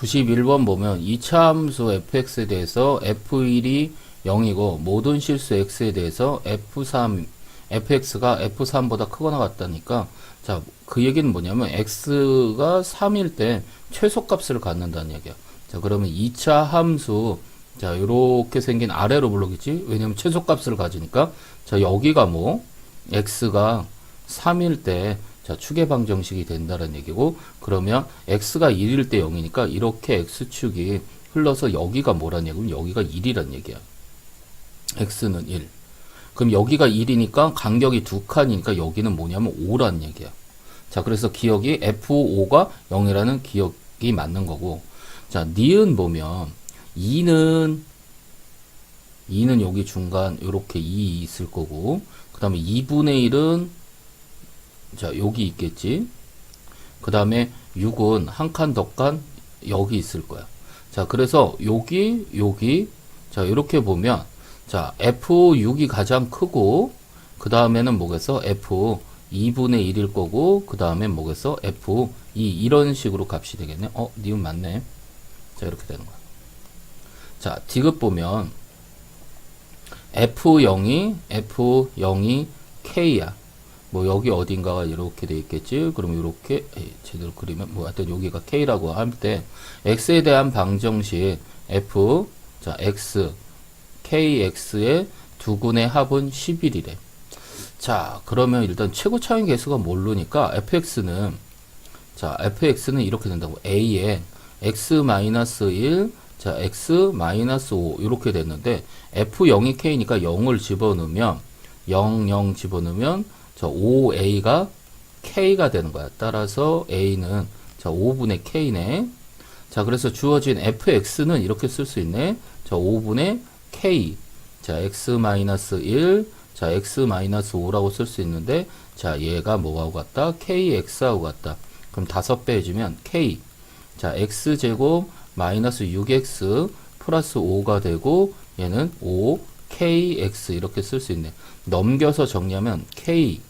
91번 보면 2차 함수 fx에 대해서 f1이 0이고 모든 실수 x에 대해서 f3 fx가 f3보다 크거나 같다니까. 자 그 얘기는 뭐냐면 x가 3일 때 최소값을 갖는다는 얘기야. 자 그러면 2차 함수 자 이렇게 생긴 아래로 불러겠지? 왜냐면 최소값을 가지니까. 자 여기가 뭐? X가 3일 때 자, 축의 방정식이 된다는 얘기고 그러면 x가 1일 때 0이니까 이렇게 x축이 흘러서 여기가 뭐란 얘기면 여기가 1이란 얘기야. x는 1. 그럼 여기가 1이니까 간격이 두 칸이니까 여기는 뭐냐면 5란 얘기야. 자, 그래서 기억이 f5가 0이라는 기억이 맞는 거고. 자, 니은 보면 2는 2는 여기 중간 이렇게 2 있을 거고 그다음에 2분의 1은 자, 여기 있겠지. 그 다음에 6은 한 칸 더 칸 여기 있을 거야. 자, 그래서 여기, 여기, 자, 이렇게 보면, 자, F6이 가장 크고, 그 다음에는 뭐겠어? F 2분의 1일 거고, 그 다음에 뭐겠어? F 2, 이런 식으로 값이 되겠네. 어, 니은 맞네. 자, 이렇게 되는 거야. 자, 디귿 보면, F0이, F0이 K야. 뭐 여기 어딘가가 이렇게 돼 있겠지. 그럼 이렇게 에이, 제대로 그리면 뭐 하여튼 여기가 k라고 할 때 x에 대한 방정식 f 자 x kx의 두 군의 합은 11이래. 자 그러면 일단 최고 차이 개수가 모르니까 fx는 자 fx는 이렇게 된다고 a에 x 마이너스 1 자, x 마이너스 5 이렇게 됐는데 f0이 k니까 0을 집어넣으면 0, 0 집어넣으면 저 5a가 k가 되는 거야. 따라서 a는 자 5분의 k네. 자 그래서 주어진 fx는 이렇게 쓸 수 있네. 자 5분의 k. 자 x 마이너스 1. 자 x 마이너스 5라고 쓸 수 있는데 자 얘가 뭐하고 같다? kx하고 같다. 그럼 다섯 배 해주면 k. 자 x 제곱 마이너스 6x 플러스 5가 되고 얘는 5 kx 이렇게 쓸 수 있네. 넘겨서 정리하면 k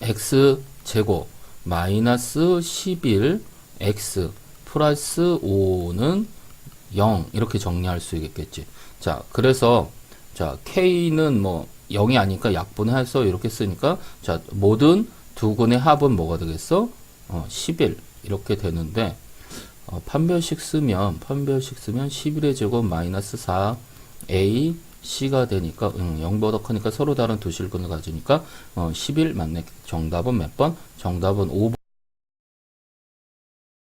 x 제곱 마이너스 11 x 플러스 5는 0 이렇게 정리할 수 있겠지. 자, 그래서 자, k는 뭐 0이 아니까 약분해서 이렇게 쓰니까 자, 모든 두 군의 합은 뭐가 되겠어? 어, 11 이렇게 되는데 어, 판별식 쓰면 판별식 쓰면 11의 제곱 마이너스 4 a c가 되니까 음, 0보다 크니까 서로 다른 두 실근을 가지니까 어, 11 맞네. 정답은 몇 번? 정답은 5번.